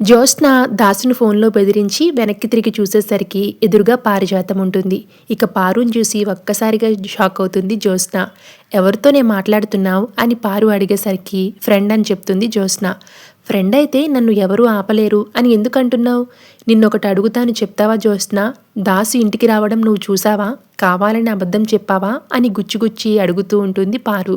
జ్యోత్స్న దాసును ఫోన్లో బెదిరించి వెనక్కి తిరిగి చూసేసరికి ఎదురుగా పారిజాతం ఉంటుంది. ఇక పారుని చూసి ఒక్కసారిగా షాక్ అవుతుంది జ్యోత్స్న ఎవరితో నేను మాట్లాడుతున్నావు? అని పారు అడిగేసరికి ఫ్రెండ్ అని చెప్తుంది జ్యోత్స్న ఫ్రెండ్ అయితే నన్ను ఎవరూ ఆపలేరు అని ఎందుకంటున్నావు నిన్నొకటి అడుగుతాను చెప్తావా జ్యోత్స్న దాసు ఇంటికి రావడం నువ్వు చూసావా? కావాలని అబద్ధం చెప్పావా? అని గుచ్చిగుచ్చి అడుగుతూ ఉంటుంది పారు.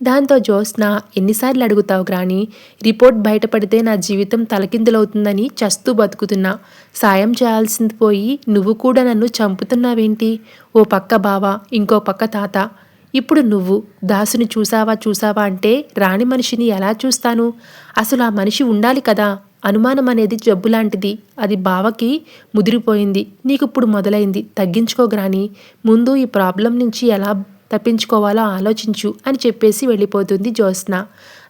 దాంతో జ్యోత్స్న ఎన్నిసార్లు అడుగుతావు గ్రాని రిపోర్ట్ బయటపడితే నా జీవితం తలకిందులవుతుందని చస్తూ బతుకుతున్నా. సాయం చేయాల్సింది పోయి నువ్వు కూడా నన్ను చంపుతున్నావేంటి? ఓ పక్క బావ ఇంకో పక్క తాత. ఇప్పుడు నువ్వు దాసుని చూసావా చూసావా అంటే రాణి మనిషిని ఎలా చూస్తాను? అసలు ఆ మనిషి ఉండాలి కదా? అనుమానం అనేది జబ్బు లాంటిది. అది బావకి ముదిరిపోయింది. నీకు ఇప్పుడు మొదలైంది తగ్గించుకోగ్రాని ముందు ఈ ప్రాబ్లం నుంచి ఎలా తప్పించుకోవాలో? ఆలోచించు అని చెప్పేసి వెళ్ళిపోతుంది జ్యోత్స్న.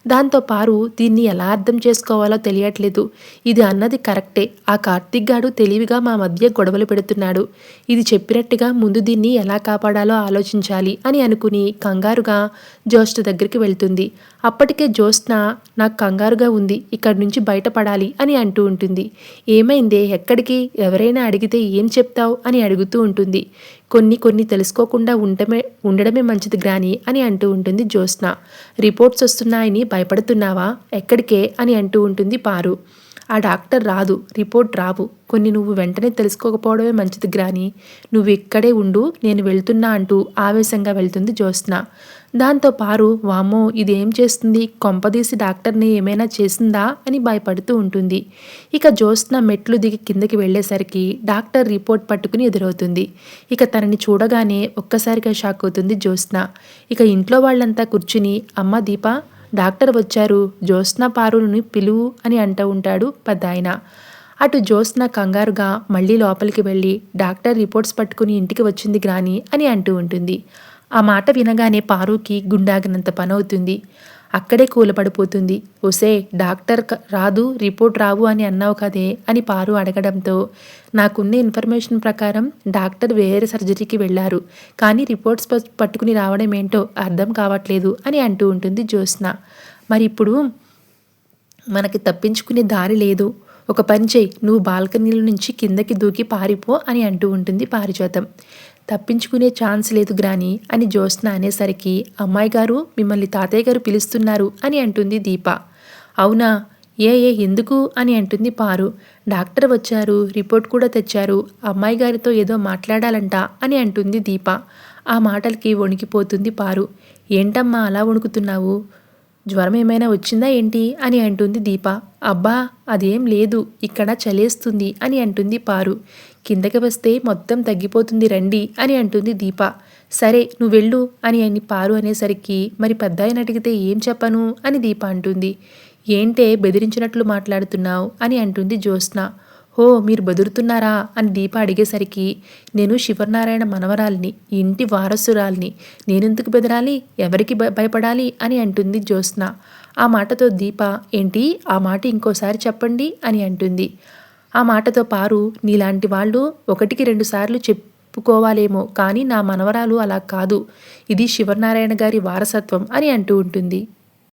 దాంతో పారు దీన్ని ఎలా అర్థం చేసుకోవాలో తెలియట్లేదు. ఇది అన్నది కరెక్టే. ఆ కార్తిక్ గాడు తెలివిగా మా మధ్య గొడవలు పెడుతున్నాడు. ఇది చెప్పినట్టుగా ముందు దీన్ని ఎలా కాపాడాలో ఆలోచించాలి అని అనుకుని కంగారుగా జ్యోత్స్న దగ్గరికి వెళ్తుంది. అప్పటికే జ్యోత్స్న నాకు కంగారుగా ఉంది. ఇక్కడి నుంచి బయటపడాలి అని అంటూ ఉంటుంది. ఏమైందే? ఎక్కడికి? ఎవరైనా అడిగితే ఏం చెప్తావు? అని అడుగుతూ ఉంటుంది. కొన్ని కొన్ని తెలుసుకోకుండా ఉండమే ఉండడమే మంచిది గ్రాని అని అంటూ ఉంటుంది జ్యోత్స్న. రిపోర్ట్స్ వస్తున్నాయని భయపడుతున్నావా? ఎక్కడికే? అని అంటూ ఉంటుంది పారు. ఆ డాక్టర్ రాదు రిపోర్ట్ రావు. కొన్ని నువ్వు వెంటనే తెలుసుకోకపోవడమే మంచిది గ్రాని. నువ్వు ఇక్కడే ఉండు నేను వెళ్తున్నా అంటూ ఆవేశంగా వెళ్తుంది జ్యోత్స్న. దాంతో పారు వామ్మో ఇదేం చేస్తుంది? కొంపదీసి డాక్టర్ని ఏమైనా చేసిందా? అని భయపడుతూ ఉంటుంది. ఇక జ్యోత్స్న మెట్లు దిగి కిందకి వెళ్ళేసరికి డాక్టర్ రిపోర్ట్ పట్టుకుని ఎదురవుతుంది. ఇక తనని చూడగానే ఒక్కసారిగా షాక్ అవుతుంది జ్యోత్స్న. ఇక ఇంట్లో వాళ్ళంతా కూర్చుని అమ్మ దీప డాక్టర్ వచ్చారు. జ్యోత్స్న పారుని పిలువు అని అంటూ ఉంటాడు పెద్దాయన. అటు జ్యోత్స్న కంగారుగా మళ్ళీ లోపలికి వెళ్ళి డాక్టర్ రిపోర్ట్స్ పట్టుకుని ఇంటికి వచ్చింది గ్రాని అని అంటూ ఉంటుంది. ఆ మాట వినగానే పారుకి గుండాగినంత పనవుతుంది. అక్కడే కూలపడిపోతుంది. ఒసే డాక్టర్ రాదు రిపోర్ట్ రావు అని అన్నావు కదే అని పారు అడగడంతో నాకున్న ఇన్ఫర్మేషన్ ప్రకారం డాక్టర్ వేరే సర్జరీకి వెళ్ళారు. కానీ రిపోర్ట్స్ పట్టుకుని రావడం ఏంటో అర్థం కావట్లేదు అని అంటూ ఉంటుంది జ్యోత్స్న. మరి ఇప్పుడు మనకి తప్పించుకునే దారి లేదు. ఒక పని చేయి నువ్వు బాల్కనీల నుంచి కిందకి దూకి పారిపో అని అంటూ ఉంటుంది పారిజాతం. తప్పించుకునే ఛాన్స్ లేదు గ్రాని అని జ్యోత్స్న అనేసరికి అమ్మాయి గారు మిమ్మల్ని తాతయ్య గారు పిలుస్తున్నారు అని అంటుంది దీప. అవునా? ఏ ఏ ఎందుకు? అని అంటుంది పారు. డాక్టర్ వచ్చారు రిపోర్ట్ కూడా తెచ్చారు అమ్మాయి గారితో ఏదో మాట్లాడాలంట అని అంటుంది దీప. ఆ మాటలకి వణికిపోతుంది పారు. ఏంటమ్మా అలా వణుకుతున్నావు? జ్వరం ఏమైనా వచ్చిందా ఏంటి? అని అంటుంది దీప. అబ్బా అదేం లేదు. ఇక్కడ చలేస్తుంది అని అంటుంది పారు. కిందకి వస్తే మొత్తం తగ్గిపోతుంది రండి అని అంటుంది దీప. సరే నువ్వు వెళ్ళు అని అని పారు అనేసరికి మరి పెద్ద అడిగితే ఏం చెప్పను? అని దీప అంటుంది. ఏంటే బెదిరించినట్లు మాట్లాడుతున్నావు? అని అంటుంది జ్యోత్స్న. హో మీరు బెదురుతున్నారా? అని దీప అడిగేసరికి నేను శివనారాయణ మనవరాల్ని ఇంటి వారసురాల్ని నేనెందుకు బెదరాలి? ఎవరికి భయపడాలి? అని అంటుంది జ్యోత్స్న. ఆ మాటతో దీప ఏంటి? ఆ మాట ఇంకోసారి చెప్పండి అని అంటుంది. ఆ మాటతో పారు నీలాంటి వాళ్ళు ఒకటికి రెండు సార్లు చెప్పుకోవాలేమో కానీ నా మనవరాలు అలా కాదు. ఇది శివనారాయణ గారి వారసత్వం అని అంటూ ఉంటుంది.